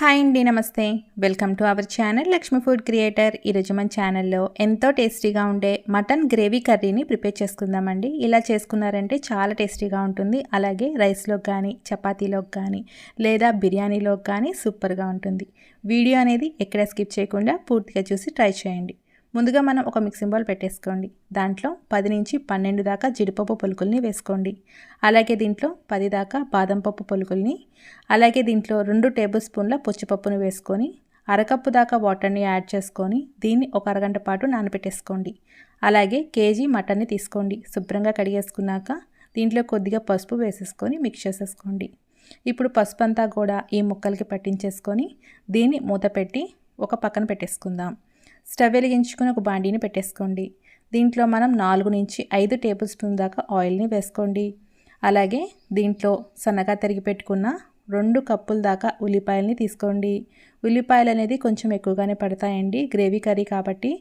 Hi అండి నమస్తే. Welcome to our channel Lakshmi food creator. ఈరోజు మన ఛానల్లో ఎంతో టేస్టీగా ఉండే మటన్ గ్రేవీ కర్రీని ప్రిపేర్ చేసుకుందామండి. ఇలా చేసుకున్నారంటే చాలా టేస్టీగా ఉంటుంది. అలాగే రైస్లోకి కానీ చపాతీలోకి కానీ లేదా బిర్యానీలోకి కానీ సూపర్గా ఉంటుంది. వీడియో అనేది ఎక్కడ స్కిప్ చేయకుండా పూర్తిగా చూసి ట్రై చేయండి. ముందుగా మనం ఒక మిక్సింగ్ బౌల్ పెట్టేసుకోండి. దాంట్లో పది నుంచి పన్నెండు దాకా జీడిపప్పు పొలుకుల్ని వేసుకోండి. అలాగే దీంట్లో పది దాకా బాదం పప్పు పొలుకుల్ని అలాగే దీంట్లో రెండు టేబుల్ స్పూన్ల పుచ్చిపప్పును వేసుకొని అరకప్పు దాకా వాటర్ని యాడ్ చేసుకొని దీన్ని ఒక అరగంట పాటు నానబెట్టేసుకోండి. అలాగే కేజీ మటన్ని తీసుకోండి. శుభ్రంగా కడిగేసుకున్నాక దీంట్లో కొద్దిగా పసుపు వేసేసుకొని మిక్స్ చేసేసుకోండి. ఇప్పుడు పసుపు అంతా కూడా ఈ ముక్కలకి పట్టించేసుకొని దీన్ని మూత పెట్టి ఒక పక్కన పెట్టేసుకుందాం. స్టవ్ వెలిగించుకుని ఒక బాండీని పెట్టేసుకోండి. దీంట్లో మనం నాలుగు నుంచి ఐదు టేబుల్ స్పూన్ దాకా ఆయిల్ని వేసుకోండి. అలాగే దీంట్లో సన్నగా తరిగి పెట్టుకున్న రెండు కప్పుల దాకా ఉల్లిపాయలని తీసుకోండి. ఉల్లిపాయలు అనేది కొంచెం ఎక్కువగానే పడతాయండి. గ్రేవీ కర్రీ కాబట్టి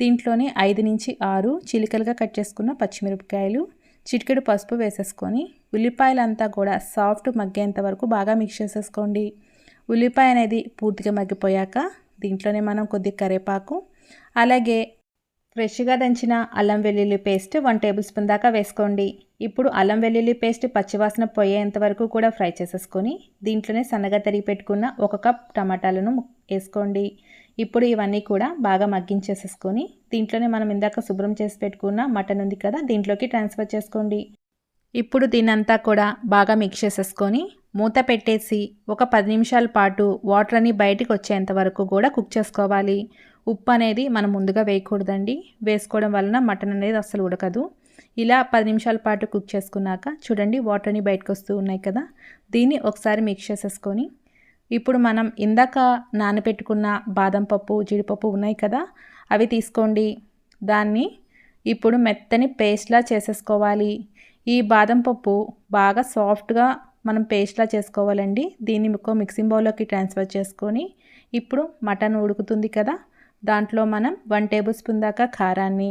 దీంట్లోనే ఐదు నుంచి ఆరు చిలికలుగా కట్ చేసుకున్న పచ్చిమిరపకాయలు చిటికెడు పసుపు వేసేసుకొని ఉల్లిపాయలంతా కూడా సాఫ్ట్ మగ్గేంత వరకు బాగా మిక్స్ చేసేసుకోండి. ఉల్లిపాయ అనేది పూర్తిగా మగ్గిపోయాక దీంట్లోనే మనం కొద్ది కరివేపాకు అలాగే ఫ్రెష్గా దంచిన అల్లం వెల్లుల్లి పేస్ట్ వన్ టేబుల్ స్పూన్ దాకా వేసుకోండి. ఇప్పుడు అల్లం వెల్లుల్లి పేస్ట్ పచ్చివాసన పోయేంత వరకు కూడా ఫ్రై చేసేసుకొని దీంట్లోనే సన్నగా తరిగి పెట్టుకున్న ఒక కప్ టమాటాలను వేసుకోండి. ఇప్పుడు ఇవన్నీ కూడా బాగా మగ్గించేసేసుకొని దీంట్లోనే మనం ఇందాక శుభ్రం చేసి పెట్టుకున్న మటన్ ఉంది కదా దీంట్లోకి ట్రాన్స్ఫర్ చేసుకోండి. ఇప్పుడు దీనంతా కూడా బాగా మిక్స్ చేసేసుకొని మూత పెట్టేసి ఒక పది నిమిషాల పాటు వాటర్ అని బయటికి వచ్చేంత వరకు కూడా కుక్ చేసుకోవాలి. ఉప్పు అనేది మనం ముందుగా వేయకూడదండి. వేసుకోవడం వలన మటన్ అనేది అస్సలు ఉడకదు. ఇలా పది నిమిషాల పాటు కుక్ చేసుకున్నాక చూడండి వాటర్ని బయటకు వస్తూ ఉన్నాయి కదా. దీన్ని ఒకసారి మిక్స్ చేసేసుకొని ఇప్పుడు మనం ఇందాక నానబెట్టుకున్న బాదం పప్పు జీడిపప్పు ఉన్నాయి కదా. అవి తీసుకోండి. దాన్ని ఇప్పుడు మెత్తని పేస్ట్లా చేసేసుకోవాలి. ఈ బాదం పప్పు బాగా సాఫ్ట్గా మనం పేస్ట్లా చేసుకోవాలండి. దీన్ని ఇంకో మిక్సింగ్ బౌల్లోకి ట్రాన్స్ఫర్ చేసుకొని ఇప్పుడు మటన్ ఉడుకుతుంది కదా. దాంట్లో మనం వన్ టేబుల్ స్పూన్ దాకా కారాన్ని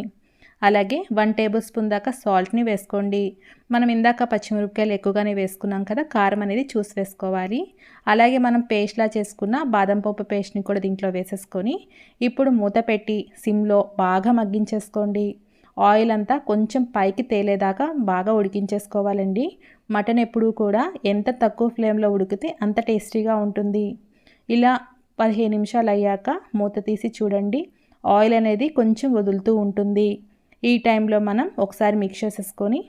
అలాగే వన్ టేబుల్ స్పూన్ దాకా సాల్ట్ని వేసుకోండి. మనం ఇందాక పచ్చిమిరపకాయలు ఎక్కువగానే వేసుకున్నాం కదా కారం అనేది చూసి వేసుకోవాలి. అలాగే మనం పేస్ట్లా చేసుకున్న బాదం పప్పు పేస్ట్ని కూడా దీంట్లో వేసేసుకొని ఇప్పుడు మూత పెట్టి సిమ్లో బాగా మగ్గించేసుకోండి. ఆయిల్ అంతా కొంచెం పైకి తేలేదాకా బాగా ఉడికించేసుకోవాలండి. మటన్ ఎప్పుడూ కూడా ఎంత తక్కువ ఫ్లేమ్లో ఉడికితే అంత టేస్టీగా ఉంటుంది. ఇలా పదిహేను నిమిషాలు అయ్యాక మూత తీసి చూడండి. ఆయిల్ అనేది కొంచెం వదులుతూ ఉంటుంది. ఈ టైంలో మనం ఒకసారి మిక్స్ చేసేసుకొని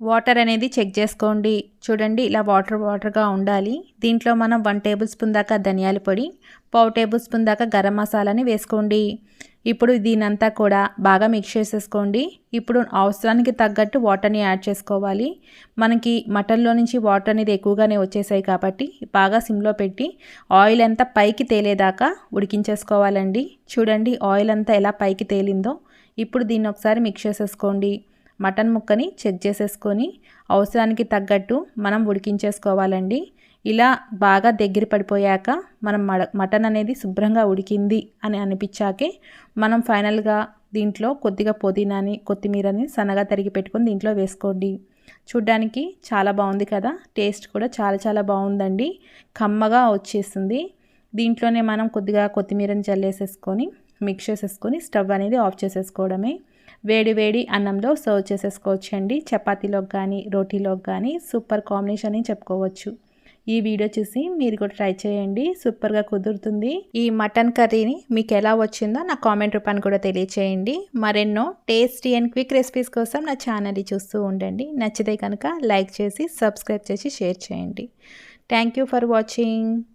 వాటర్ అనేది చెక్ చేసుకోండి. చూడండి ఇలా వాటర్ వాటర్గా ఉండాలి. దీంట్లో మనం వన్ టేబుల్ స్పూన్ దాకా ధనియాల పొడి పావు టేబుల్ స్పూన్ దాకా గరం మసాలాని వేసుకోండి. ఇప్పుడు దీనంతా కూడా బాగా మిక్స్ చేసేసుకోండి. ఇప్పుడు అవసరానికి తగ్గట్టు వాటర్ని యాడ్ చేసుకోవాలి. మనకి మటన్లో నుంచి వాటర్ అనేది ఎక్కువగానే వచ్చేసాయి కాబట్టి బాగా సిమ్లో పెట్టి ఆయిల్ అంతా పైకి తేలేదాకా ఉడికించేసుకోవాలండి. చూడండి ఆయిల్ అంతా ఎలా పైకి తేలిందో. ఇప్పుడు దీన్ని ఒకసారి మిక్స్ చేసేసుకోండి. మటన్ ముక్కని చెక్ చేసేసుకొని అవసరానికి తగ్గట్టు మనం ఉడికించేసుకోవాలండి. ఇలా బాగా దగ్గర పడిపోయాక మనం మటన్ అనేది శుభ్రంగా ఉడికింది అని అనిపించాకే మనం ఫైనల్గా దీంట్లో కొద్దిగా పుదీనాని కొత్తిమీరని సన్నగా తరిగి పెట్టుకొని దీంట్లో వేసుకోండి. చూడ్డానికి చాలా బాగుంది కదా? టేస్ట్ కూడా చాలా చాలా బాగుందండి. కమ్మగా వచ్చేసింది. దీంట్లోనే మనం కొద్దిగా కొత్తిమీరని చల్లేసేసుకొని మిక్స్ చేసేసుకొని స్టవ్ అనేది ఆఫ్ చేసేసుకోవడమే. వేడి వేడి అన్నంలో సర్వ్ చేసేసుకోవచ్చండి. చపాతీలోకి కానీ రోటీలోకి కానీ సూపర్ కాంబినేషన్ అని చెప్పుకోవచ్చు. ఈ వీడియో చూసి మీరు కూడా ట్రై చేయండి. సూపర్గా కుదురుతుంది. ఈ మటన్ కర్రీని మీకు ఎలా వచ్చిందో నా కామెంట్ రూపాన్ని కూడా తెలియచేయండి. మరెన్నో టేస్టీ అండ్ క్విక్ రెసిపీస్ కోసం నా ఛానల్ని చూస్తూ ఉండండి. నచ్చితే కనుక లైక్ చేసి సబ్స్క్రైబ్ చేసి షేర్ చేయండి. Thank for watching.